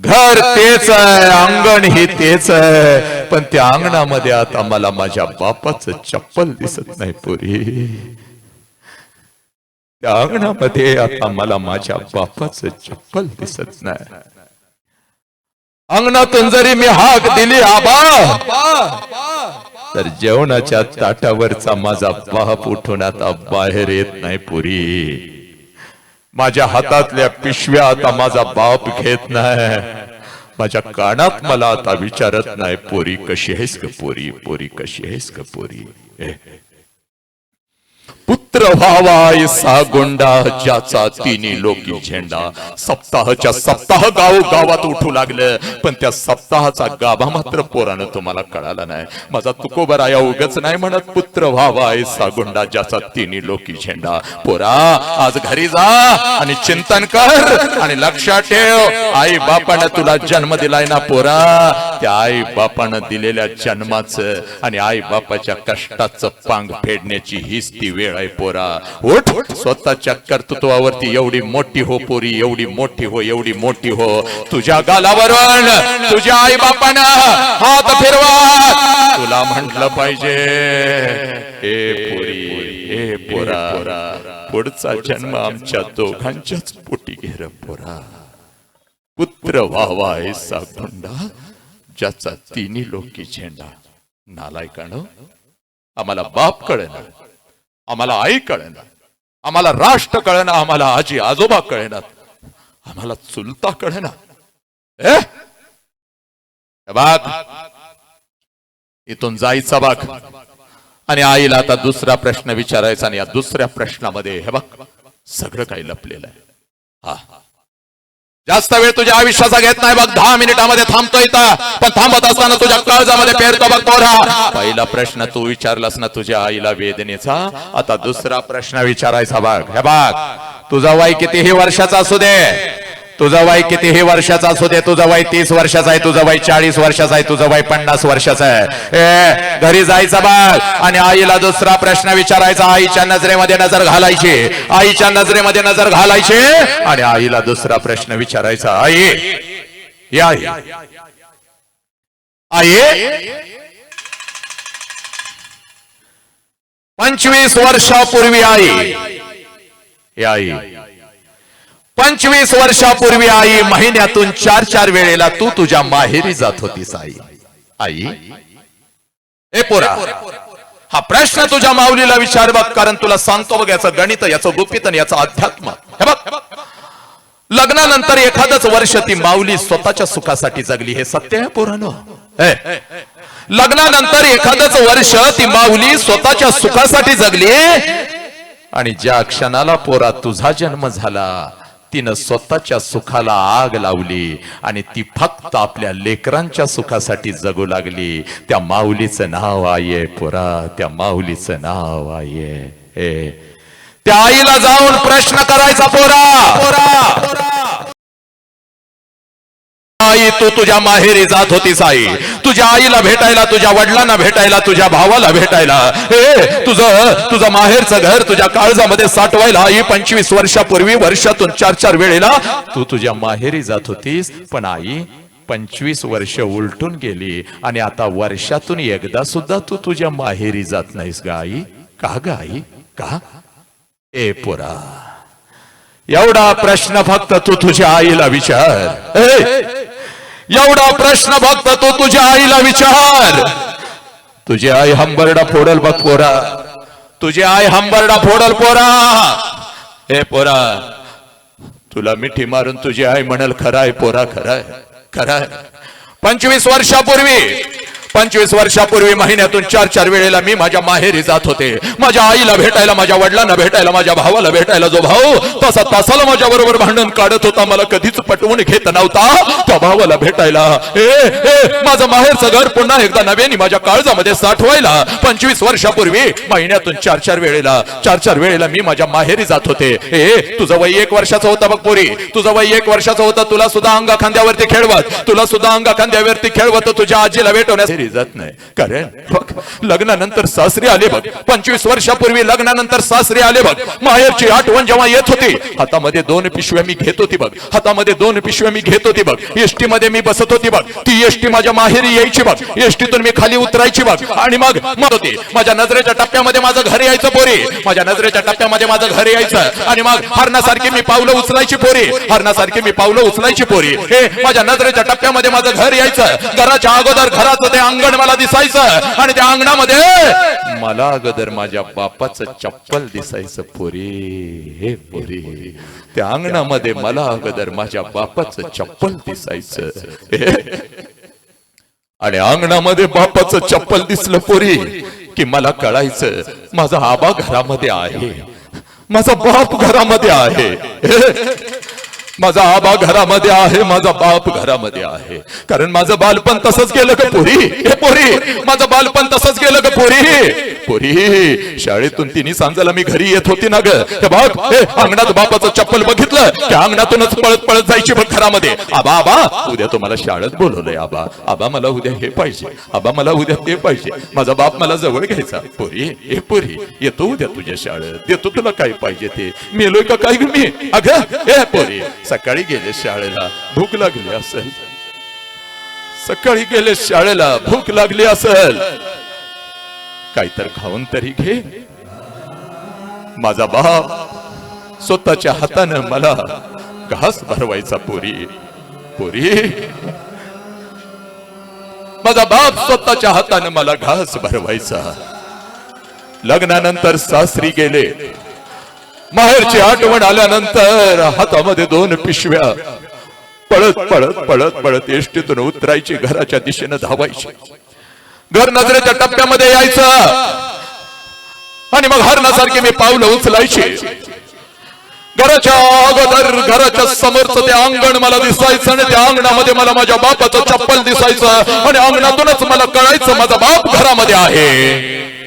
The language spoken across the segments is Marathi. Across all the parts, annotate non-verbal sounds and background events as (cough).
घर तेच आहे अंगण ही तेच आहे. पण त्या अंगणामध्ये आता मला माझ्या बापाचं चप्पल दिसत नाही पुरी. त्या अंगणामध्ये आता मला माझ्या बापाचं चप्पल दिसत नाही. अंगणातून जरी मी हाक दिली आबा! तर जेवणाच्या ताटावरचा माझा बाप उठून आता बाहेर येत नाही पुरी. माझ्या हातातल्या पिशव्या आता माझा बाप घेत नाही. माझ्या कानात मला आता विचारत नाही पोरी कशी आहेस ग पोरी? पोरी कशी आहेस ग पोरी? पवित्र व्हावा ऐसा गोंडा ज्याचा तिन्ही लोकी झेंडा सप्ताहाच्या सप्ताह गाव गावात उठू लागलं. पण त्या सप्ताहाचा गाभा मात्र पोरानं तुम्हाला कळाला नाही. माझा तुकोबरा या उगच नाही म्हणत पुत्र व्हावा ऐसा गोंडा ज्याचा तिन्ही लोकी झेंडा. पोरा आज घरी जा आणि चिंतन कर आणि लक्षात ठेव आई बापानं तुला जन्म दिलाय ना पोरा? त्या आई बापानं दिलेल्या जन्माचं आणि आई बापाच्या कष्टाचं पांग फेडण्याची हीच ती वेळ आहे पोरा. उठ स्वतःच्या कर्तृत्वावरती एवढी मोठी हो पोरी एवढी मोठी हो एवढी मोठी हो. तुझ्या गालावरून तुझ्या आई बापानं हात फिरवा. तुला म्हटलं पाहिजे ए पोरी ए पोरा पुढचा जन्म आमच्या दोघांच्याच पोटी घेर पोरा. पुत्र व्हावा ऐसा गुंडा ज्याचा तिन्ही लोकी झेंडा नालायकानं आम्हाला बाप कळेना. आम्हाला आई कळेना आम्हाला राष्ट्र कळेना आम्हाला आजी आजोबा कळेनात. आम्हाला चुलता कळेना. ए? हे बाग. इथून जायचा बाग. आणि आईला आता दुसरा प्रश्न विचारायचा आणि या दुसऱ्या प्रश्नामध्ये हे बघ सगळं काही लपलेलं आहे. हा. जास्त वेळ तुझ्या आयुष्याचा घेत नाही बघ दहा मिनिटामध्ये थांबतो इथं. पण थांबत असताना तुझ्या काळजामध्ये पेरतो बघ पोरा. पहिला प्रश्न तू विचारलास ना तुझ्या आईला वेदनेचा? आता दुसरा प्रश्न विचारायचा बघ हे बघ. तुझा वय कितीही वर्षाचा असू दे. तुझा वय कितीही वर्षाचा असू दे तुझं वय तीस वर्षाचा आहे तुझा वय चाळीस वर्षाचा आहे तुझा वय पन्नास वर्षाचा आहे. घरी जायचं बघ आणि आईला दुसरा प्रश्न विचारायचा आईच्या नजरेमध्ये नजर घालायची. आईच्या नजरेमध्ये नजर घालायची आणि आईला दुसरा प्रश्न विचारायचा आई या. आई पंचवीस वर्षापूर्वी आई या आई. पंचवीस वर्षापूर्वी आई महिन्यातून चार चार वेळेला तू तुझ्या माहेरी जात होतीस आई आई ए पोरा हा प्रश्न तुझ्या माऊलीला विचार बघ कारण तुला सांगतो बघ याचं गणित याचं गुपित आणि याचं अध्यात्म. हे बघ. लग्नानंतर एखादच वर्ष ती माऊली स्वतःच्या सुखासाठी जगली हे सत्य आहे पोरानो? लग्नानंतर एखादच वर्ष ती माऊली स्वतःच्या सुखासाठी जगली आणि ज्या क्षणाला पोरा तुझा जन्म झाला तिनं स्वतःच्या सुखाला आग लावली आणि ती फक्त आपल्या लेकरांच्या सुखासाठी जगू लागली. त्या माऊलीचं नाव आहे पोरा त्या माऊलीचं नाव आहे ए. त्या आईला जाऊन प्रश्न करायचा पोरा. पोरा आई तू तुझ्या माहेरी जात होतीस आई तुझ्या आईला भेटायला तुझ्या वडिलांना भेटायला तुझ्या भावाला भेटायला. ए तुझं तुझं माहेरचं घर तुझ्या काळजामध्ये साठवायला आई पंचवीस वर्षापूर्वी वर्षातून चार चार वेळेला तू तुझ्या माहेरी जात होतीस पण आई पंचवीस वर्ष उलटून गेली आणि आता वर्षातून एकदा सुद्धा तू तुझ्या माहेरी जात नाहीस ग आई. का ग आई? का? ए पोरा एवढा प्रश्न फक्त तू तुझ्या आईला विचार. ए, एवढा प्रश्न फक्त तू तुझ्या आईला विचार. तुझी आई हंबरडा फोडल बघ पोरा. तुझी आई हंबरडा फोडल पोरा. हे पोरा तुला मिठी मारून तुझी आई म्हणल खराय पोरा खराय खराय. पंचवीस वर्षापूर्वी पंचवीस वर्षापूर्वी महिन्यातून चार चार वेळेला मी माझ्या माहेरी जात होते. माझ्या आईला भेटायला माझ्या वडिलांना भेटायला माझ्या भावाला भेटायला जो भाऊ तसा तासाला माझ्या बरोबर भांडण काढत होता. मला कधीच पटवून घेत नव्हता. त्या भावाला भेटायला ए ए माझं माहेरचं घर पुन्हा एकदा नव्याने माझ्या काळजामध्ये साठवायला. पंचवीस वर्षापूर्वी महिन्यातून चार चार वेळेला चार चार वेळेला मी माझ्या माहेरी जात होते. ए तुझं वय एक वर्षाचं होतं बघ पोरी. तुझं वय एक वर्षाचं होतं. तुला सुद्धा अंगा खांद्यावरती खेळवत. तुला सुद्धा अंगा खांद्यावरती खेळवत. तुझ्या आजीला भेटवण्यास माहेरी जात नाही. कारण बघ लग्नानंतर सासरी आले बघ. पंचवीस वर्षापूर्वी लग्नानंतर सासरी आले बघ. माहेरची आठवण जेव्हा येत होती हातामध्ये दोन पिशव्या मी घेत होती बघ. हातामध्ये दोन पिशव्या मी घेत होती बघ. एसटी मध्ये मी बसत होती बघ. ती एसटी माझ्या माहेरी यायची बघ. एसटीतून मी खाली उतरायची बघ. आणि मग मग होती. माझ्या नजरेच्या टप्प्यामध्ये माझं घर यायचं पोरी. माझ्या नजरेच्या टप्प्यामध्ये माझं घर यायचं. आणि मग हरणासारखी मी पावलं उचलायची पोरी. हरणासारखी मी पावलं उचलायची पोरी. हे माझ्या नजरेच्या टप्प्यामध्ये माझं घर यायचं. घराच्या अगोदर घराचं ते अंगण मला दिसायचं आणि त्या अंगणामध्ये मला अगोदर माझ्या बापाचं चप्पल दिसायचं. पोरी हे पोरी. त्या अंगणामध्ये मला अगोदर माझ्या बापाचं चप्पल दिसायचं. हे. आणि अंगणामध्ये बापाचं चप्पल दिसलं पोरी की मला कळायचं माझा आबा घरामध्ये आहे. माझा बाप घरामध्ये आहे. माझा आबा घरामध्ये आहे माझा बाप घरामध्ये आहे. कारण माझं बालपण तसंच गेलं का पोरी? हे पोरी माझं बालपण तसंच गेलं ग पोरी. पोरी शाळेतून तिन्ही सांजाला मी घरी येत होती ना ग. हे बघ अंगणात बापाचं चप्पल बघितलं. त्या अंगणातूनच पळत पळत जायची बघ घरामध्ये. आबा आबा उद्या तुम्हाला शाळेत बोलवलंय आबा. आबा मला उद्या हे पाहिजे. आबा मला उद्या ते पाहिजे. माझा बाप मला जवळ घ्यायचा. पोरी हे पोरी येतो उद्या तुझ्या शाळेत. देतो तुला काय पाहिजे ते. मेलोय का काय मी? अगं हे पोरी सकाळी गेले शाळेला. भूक लागली असेल. सकाळी गेले शाळेला भूक लागली असेल. काय तर खाऊन तरी घे. माझा बाप स्वतःच्या हातानं मला घास भरवायचा पोरी. पोरी. माझा बाप स्वतःच्या हातानं मला घास भरवायचा. लग्नानंतर सासरी गेले. माहेरची आठवण आल्यानंतर हातामध्ये दोन पिशव्या पळत पळत पळत पळत एसटीतून उतरायची घराच्या दिशेनं धावायची. घर नजरेच्या टप्प्यामध्ये यायचं. आणि मग हरणासारखी मी पावलं उचलायची. घराच्या अगोदर घराच्या समोरचं ते अंगण मला दिसायचं आणि त्या अंगणामध्ये मला माझ्या बापाचं चप्पल दिसायचं आणि अंगणातूनच मला कळायचं माझा बाप घरामध्ये आहे.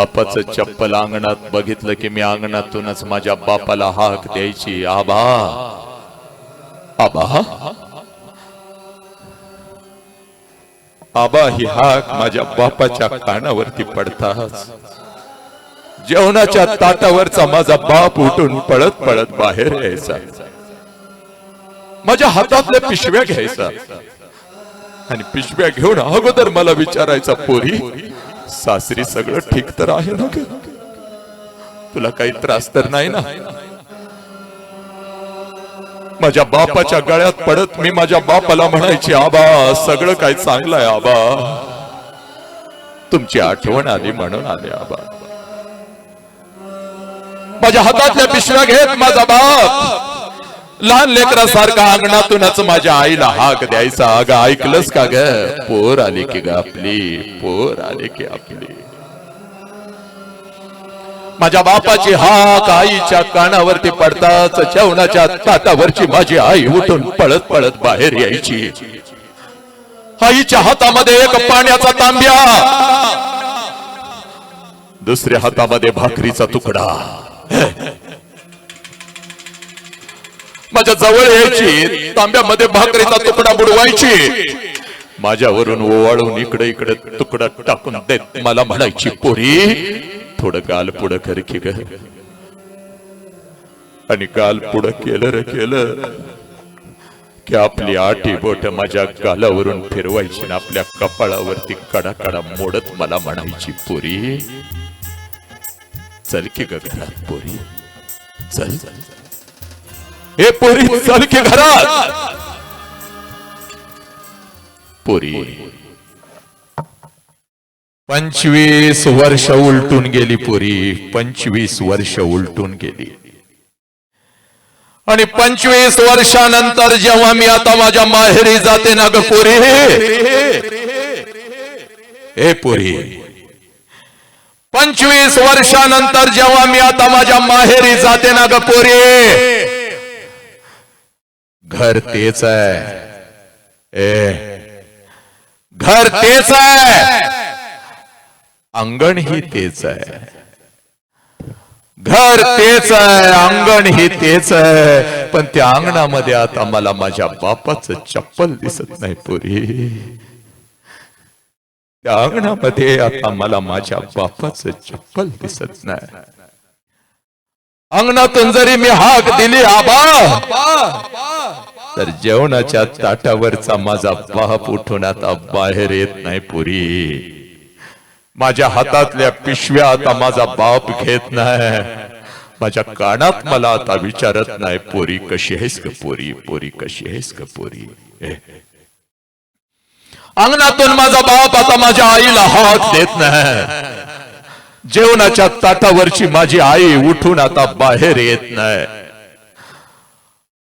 बापाचं चप्पल अंगणात बघितलं की मी अंगणातूनच माझ्या बापाला हाक द्यायची. आबा. आबा. आबा ही हाक माझ्या बापाच्या कानावरती पडताच. जेवणाच्या ताटावरचा माझा बाप उठून पळत पळत बाहेर यायचा. माझ्या हातातल्या पिशव्या घ्यायचा. आणि पिशव्या घेऊन अगोदर मला विचारायचा पोरी सासरी सगळं ठीक तर आहे ना ग? तुला काही त्रास तर नाही ना? माझ्या बापाच्या गळ्यात पडत मी माझ्या बापाला म्हणायची आबा सगळं काय चांगलं आहे आबा. तुमची आठवण आली म्हणून आले आबा. माझ्या हातातल्या पिशव्या घेत माझा बाप. लहान लेकरासारखा अंगणातूनच माझ्या आईला हाक द्यायचा. अग ऐकलंस का ग? पोर आली की ग आपली. पोर आली की आपली. माझ्या बापाची हाक आईच्या कानावरती पडताच जेवणाच्या ताटावरची माझी आई उठून पळत पळत बाहेर यायची. आईच्या हातामध्ये एक पाण्याचा तांब्या. दुसऱ्या हातामध्ये भाकरीचा तुकडा. माझ्या जवळ यायची तांब्यामध्ये भाकरीचा तुकडा बुडवायची. माझ्यावरून ओवाळून इकडे इकडे तुकडा टाकून देत मला म्हणायची पोरी थोडं गाल पुढं कर की ग. आणि गाल पुढं केलं रे केलं की आपली आठी बोट माझ्या गालावरून फिरवायची आणि आपल्या कपाळावरती कडा कडा मोडत मला म्हणायची पोरी चल की ग घरात पोरी चल. हे पोरी चल की घरात? पोरी. पंचवीस वर्ष उलटून गेली पोरी. पंचवीस वर्ष उलटून गेली. आणि पंचवीस वर्षानंतर जेव्हा मी आता माझ्या माहेरी जाते ना ग पोरी. हे पोरी. पंचवीस वर्षानंतर जेव्हा मी आता माझ्या माहेरी जाते ना ग पोरी. घर तेच आहे. ए घर तेच आहे. अंगण ही तेच आहे. घर तेच आहे अंगण ही तेच आहे. पण त्या अंगणामध्ये आता मला माझ्या बापाचं चप्पल दिसत नाही पुरी. त्या अंगणामध्ये आता मला माझ्या बापाचं चप्पल दिसत नाही. अंगणातून जरी मी हाक दिली आबा. तर जेवणाच्या ताटावरचा माझा बाप उठून आता बाहेर येत नाही पुरी. माझ्या हातातल्या पिशव्या आता माझा बाप घेत नाही. माझ्या कानात मला आता विचारत नाही पोरी कशी आहेस ग पोरी? पोरी कशी आहेस ग पोरी? अंगणातून माझा बाप आता माझ्या आईला हात देत नाही. जेवणाच्या ताटावरची माझी आई उठून आता बाहेर येत नाही.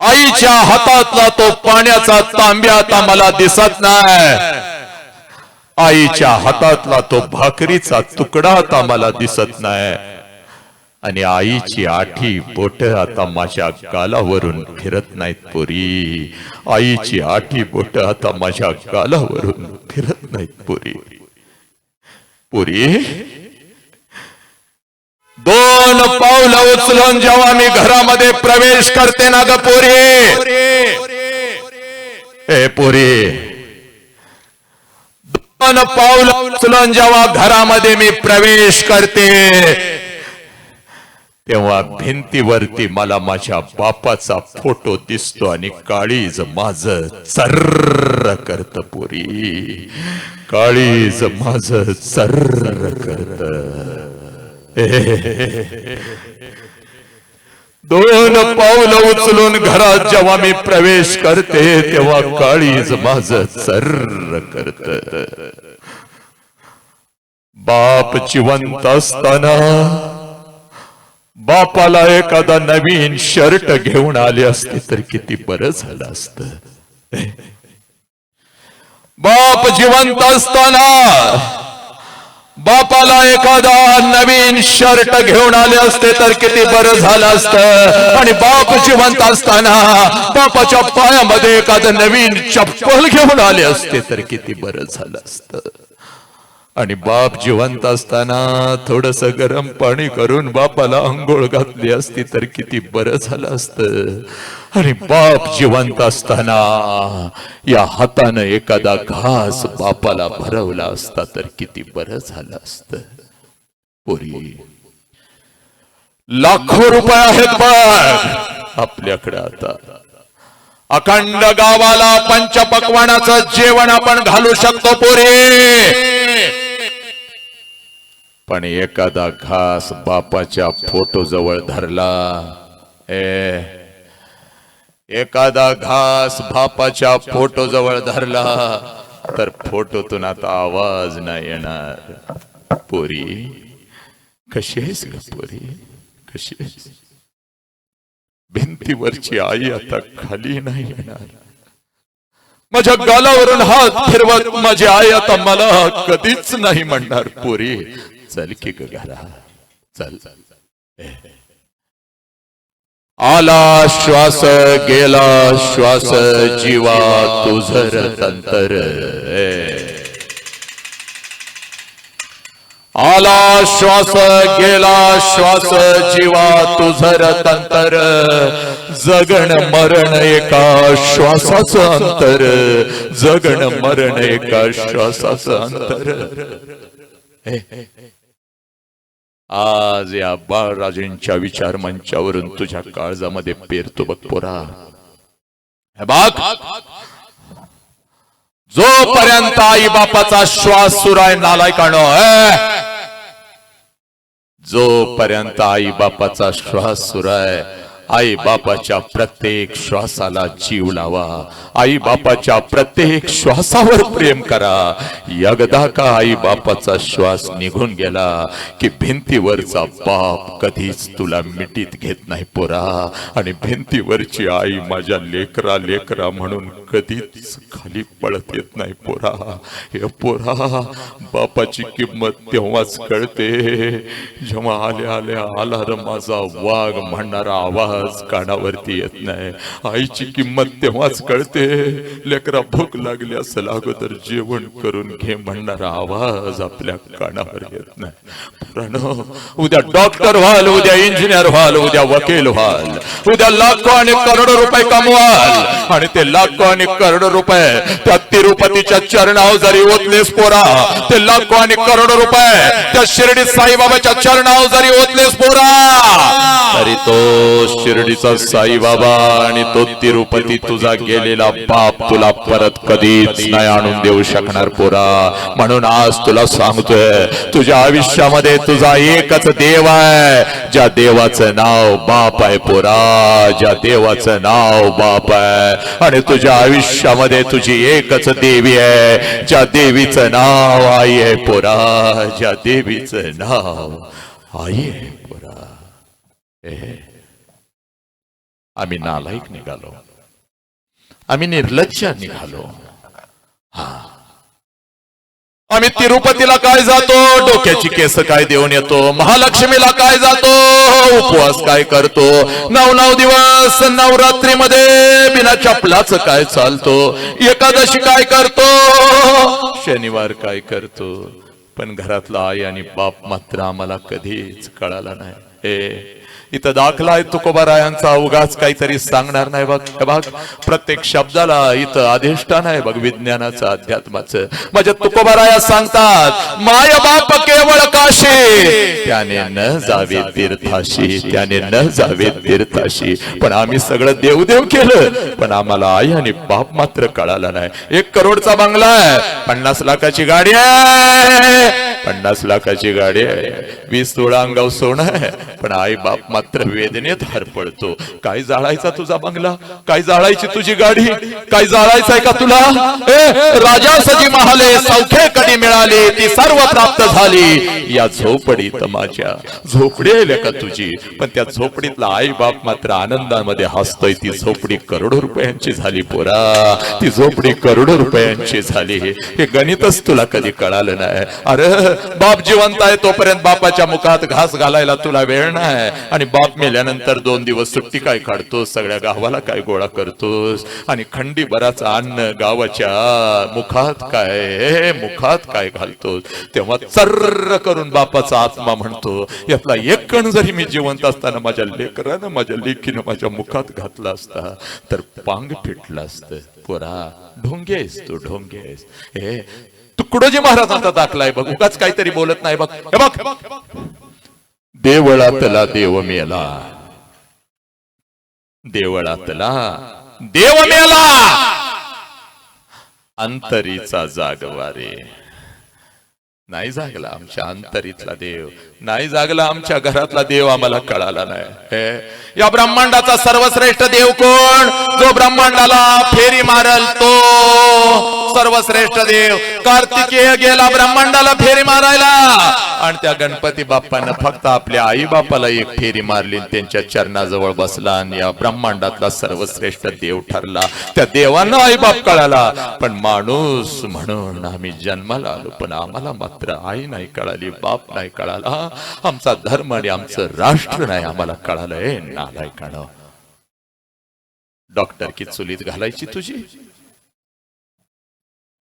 आईच्या हातातला तो पाण्याचा तांब्या आता मला दिसत नाही. आईच्या हातातला तो भाकरीचा तुकडा आता मला दिसत नाही. आणि आईची आठी बोट आता माझ्या गालावरून फिरत नाहीत पुरी. आईची आठी बोट आता माझ्या गालावरून फिरत नाहीत पुरी. पुरी दोन पावलं उचलून जेव्हा मी घरामध्ये प्रवेश करते ना ग पोरी. ए पोरी. दोन पावलं उचलून जेव्हा घरामध्ये मी प्रवेश करते तेव्हा भिंतीवरती मला माझ्या बापाचा फोटो दिसतो आणि काळीज माझ चर्र करत पुरी. काळीज माझ चर्र करत. (laughs) दोन पावलं उचलून घरात जेव्हा मी प्रवेश करते तेव्हा काळीज माझ चर्र करत. बाप जिवंत असताना बापाला एखादा नवीन शर्ट घेऊन आले असते तर किती बरं झालं असत. बाप जिवंत असताना बापाला एखादा नवीन शर्ट घेऊन आले असते तर किती बरं झालं असतं. आणि बाप जिवंत असताना बापाच्या पायामध्ये एखादं नवीन चप्पल घेऊन आले असते तर किती बरं झालं असतं. आणि बाप जिवंत असताना थोडस गरम पाणी करून बापाला आंघोळ घातली असती तर किती बरं झालं असतं. आणि बाप जिवंत असताना या हातानं एखादा घास बापाला भरवला असता तर किती बरं झालं असतं. पोरी लाखो रुपये आहेत बघ आपल्याकडे आता. अखंड गावाला पंचपक्वानाचं जेवण आपण घालू शकतो पोरी. पण एखादा घास बापाच्या फोटो जवळ धरला. ए एखादा घास बापाच्या फोटो जवळ धरला तर फोटोतून आता आवाज नाही येणार. पोरी कशी आहेस ग पोरी? कशी आहेस? भिंतीवरची आई आता खाली नाही येणार. माझ्या गालावरून हात फिरवत माझी आई आता मला कधीच नाही म्हणणार पोरी. चल की ग घरा चल। आला श्वास गेला श्वास जीवा तुझर तंतर। आला श्वास गेला श्वास जीवा तुझर तंतर। जगण मरण एका श्वासाचं अंतर। जगण मरण एका श्वासाचं अंतर। आज या बाळराजेंच्या विचार मंचावरून तुझ्या काळजामध्ये पेरतो बघ पोरा. हे बघ. जोपर्यंत आई बापाचा श्वास सुराय नालायकानो जोपर्यंत आई बापाचा श्वास सुराय आई बापाच्या प्रत्येक श्वासाला जीव लावा. आई बापाच्या प्रत्येक श्वासावर प्रेम करा. एकदा का आई बापाचा श्वास निघून गेला की भिंतीवरचा बाप कधीच तुला मिटीत घेत नाही पोरा. आणि भिंतीवरची आई माझ्या लेकरा लेकरा म्हणून कधीच खाली पळत येत नाही पोरा. हे पोरा बापाची किंमत तेव्हाच कळते. जेव्हा आल्या आल्या आला र माझा वाघ म्हणणारा आवाज आवाज कानावरती येत नाही. आईची किंमत तेव्हाच कळते. लेकरा भूक लागली असं अगोदर जेवण करून घे म्हणणारा आवाज आपल्या कानावर येत नाही. उद्या डॉक्टर व्हाल उद्या इंजिनियर व्हाल उद्या वकील व्हाल. उद्या लाखो आणि करोडो रुपये कमवाल. आणि ते लाखो आणि करोडो रुपये त्या तिरुपतीच्या चरणावर जरी ओतलेस पोरा. ते लाखो आणि करोडो रुपये त्या शिर्डी साईबाबाच्या चरणावर जरी ओतलेस पोरा. तरी तो शिर्डीचा साईबाबा आणि तो तिरुपती तुझा गेलेला बाप तुला परत कधीच नाही आणून देऊ शकणार पोरा. म्हणून आज तुला सांगतोय तुझ्या आयुष्यामध्ये तुझा एकच देव आहे ज्या देवाचं नाव बाप आहे पोरा ज्या देवाचं नाव बाप आहे. आणि तुझ्या आयुष्यामध्ये तुझी एकच देवी आहे ज्या देवीचं नाव आई आहे पोरा ज्या देवीचं नाव आई आहे पोरा. आम्ही नालायक निघालो. आम्ही निर्लज्ज निघालो. आम्ही तिरुपतीला काय जातो? डोक्याची केस काय देऊन येतो? महालक्ष्मीला काय जातो? उपवास काय करतो? नऊ नऊ दिवस नवरात्रीमध्ये बिना चपलाच काय चालतो? एकादशी काय करतो? शनिवार काय करतो? पण घरातला आई आणि बाप मात्र आम्हाला कधीच कळाला नाही. हे इथं दाखला आहे तुकोबारायांचा उगाच काहीतरी सांगणार नाही बघ. हे बघ प्रत्येक शब्दाला इथं अधिष्ठान आहे बघ विज्ञानाचं अध्यात्माचं. माझ्या तुकोबाराया सांगतात माय बाप केवळ काशी त्याने न जावे तीर्थाशी त्याने न जावे तीर्थाशी. पण आम्ही सगळं देवदेव केलं पण आम्हाला आई आणि बाप मात्र कळाला नाही. एक करोडचा बंगला आहे पन्नास लाखाची गाडी आहे पन्नास लाखाची गाडी आहे. वीस तोळा अंगाव सोनं आहे. पण आई बाप मात्र वेदनेत हरपडतो. काय जाळायचा तुझा बंगला? काय जाळायची तुझी गाडी? काय जाळायचंय का तुला? ए, राजा सजी महाले सौख्य कधी मिळाली ती सर्व प्राप्त झाली. या झोपडीत माझ्या झोपडी आहे का तुझी. पण त्या झोपडीतला आई बाप मात्र आनंदामध्ये हसतोय. ती झोपडी करोडो रुपयांची झाली पोरा. ती झोपडी करोडो रुपयांची झाली. हे गणितच तुला कधी कळालं नाही. अरे बाप जिवंत आहे तोपर्यंत बापाच्या मुखात घास घालायला तुला वेळ नाही. आणि बाप मेल्यानंतर दोन दिवस सुट्टी काय काढतोस? सगळ्या गावाला काय गोळा करतोस? आणि खंडी बराच अन्न गावाच्या मुखात काय? मुखात काय घालतोस? तेव्हा चर्र करून बापाचा आत्मा म्हणतो यातला एक कण जरी मी जिवंत असताना माझ्या लेकरानं माझ्या लेखीनं माझ्या मुखात घातला असता तर पांग फिटलं असतं. पोरा ढोंगेस तू ढोंगेस. हे तुकडोजी महाराजांचा दाखला आहे बघ उगाच काहीतरी बोलत नाही बघ. हे बघ. देवळातला देव मेला. देवळातला देव मेला. अंतरीचा जागवारे. नाही जागला आमच्या अंतरीतला देव. नाही जागला आमच्या घरातला देव आम्हाला कळाला नाही. हे, या ब्रह्मांडाचा सर्वश्रेष्ठ देव कोण? जो ब्रह्मांडाला फेरी मारल तो. सर्वश्रेष्ठ देव. कार्तिकेय गेला ब्रह्मांडाला फेरी मारायला. आणि त्या गणपती बाप्पानं फक्त आपल्या आई बापाला एक फेरी मारली त्यांच्या चरणाजवळ बसला आणि या ब्रह्मांडातला सर्वश्रेष्ठ देव ठरला. त्या देवांना आई बाप कळाला. पण माणूस म्हणून आम्ही जन्माला आलो पण आम्हाला मात्र आई नाही कळाली बाप नाही कळाला. आमचा धर्म आणि आमचं राष्ट्र नाही आम्हाला कळालंय नालायकानं. डॉक्टर की चुलीत घालायची तुझी?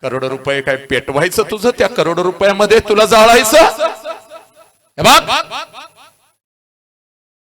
करोड रुपये काय पेटवायचं तुझं? त्या करोड रुपयामध्ये तुला जाळायचं?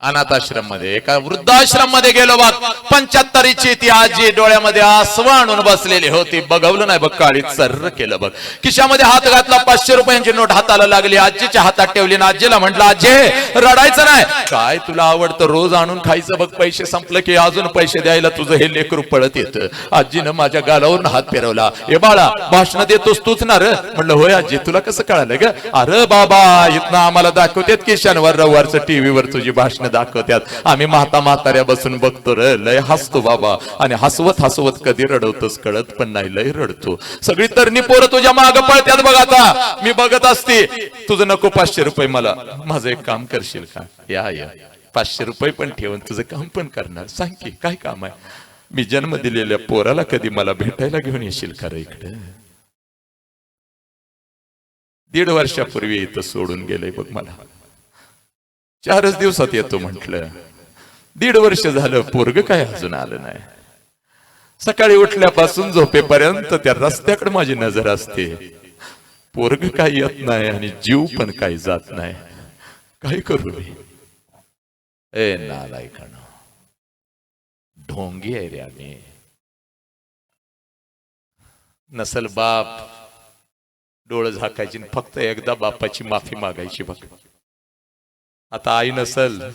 अनाथाश्रममध्ये एका वृद्धाश्रममध्ये गेलो बघ पंच्याहत्तरीची ती आजी डोळ्यामध्ये आसव आणून बसलेली होती. बघवलं नाही बघ काळी सर्र केलं बघ. खिशामध्ये हात घातला पाचशे रुपयांची नोट हाताला लागली. आजीच्या हातात ठेवली ना आजीला म्हटलं आजी रडायचं नाही. काय तुला आवडतं रोज आणून खायचं बघ पैसे संपलं की अजून पैसे द्यायला तुझं हे लेकरू पळत येत. आजीनं माझ्या गालावरून हात फिरवला. ए बाळा भाषण देतोस तूच ना र. म्हणलं होय आजी तुला कसं कळालं ग? अरे बाबा इथनं आम्हाला दाखवतेत की शनिवार रविवारचं टीव्हीवर तुझी भाषण दाखवत्यात. आम्ही म्हाता म्हाताऱ्या बसून बघतो रे लय हसतो बाबा. आणि हसवत हसवत कधी रडवतोस कळत पण नाही लय रडतो. सगळी तरणी पोरं तुझ्या माग पळत्यात बघ आता. मी बघत असते. तुझं नको पाचशे रुपये मला. माझं एक काम करशील का? या या. पाचशे रुपये पण ठेवून तुझं काम पण करणार. सांग की काय काम आहे? मी जन्म दिलेल्या पोराला कधी मला भेटायला घेऊन येशील का रे इकडे? दीड वर्षापूर्वी इथं सोडून गेलंय बघ मला. चारच दिवसात येतो म्हटलं. दीड वर्ष झालं पोरग काय अजून आलं नाही. सकाळी उठल्यापासून झोपेपर्यंत त्या रस्त्याकडे माझी नजर असते. पोरग काही येत नाही आणि जीव पण काही जात नाही. काय करू मी? ए नालायकानं. ढोंगी आहे रे आम्ही. नसल बाप. डोळं झाकायची आणि फक्त एकदा बापाची माफी मागायची बघ आता आई नसल.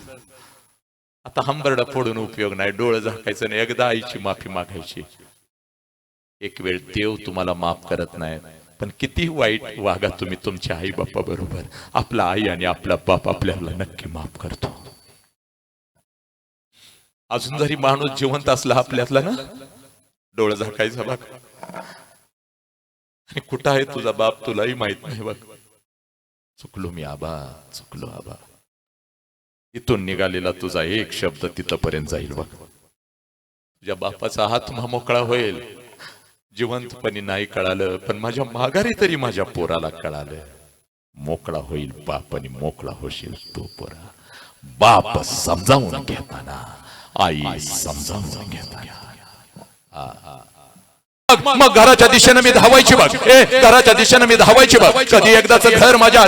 आता हंबरडा फोडून उपयोग नाही. डोळं झाकायचं आणि एकदा आईची माफी मागायची. एक वेळ देव तुम्हाला माफ करत नाही. पण किती वाईट वागा तुम्ही तुमच्या आई बापा बरोबर. आपला आई आणि आपला बाप आपल्याला नक्की माफ करतो. अजून जरी माणूस जिवंत असला आपल्यातला ना डोळं झाकायचा बघ. आणि कुठं आहे तुझा बाप? तुलाही माहीत नाही बघ. चुकलो मी आबा चुकलो आबा. इथून निघालेला तुझा एक शब्द तिथपर्यंत जाईल बघ. तुझ्या बापाचा हात मोकळा होईल. जिवंतपणी नाही कळालं पण माझ्या माघारी तरी माझ्या पोराला कळालं. मोकळा होईल बाप आणि मोकळा होशील तो पोरा. बाप समजावून घेताना आई समजावून घेताना. मग- मग घराच्या दिशेनं मी धावायची बघ. ए घराच्या दिशेनं मी धावायची बघ. कधी एकदाच घर माझ्या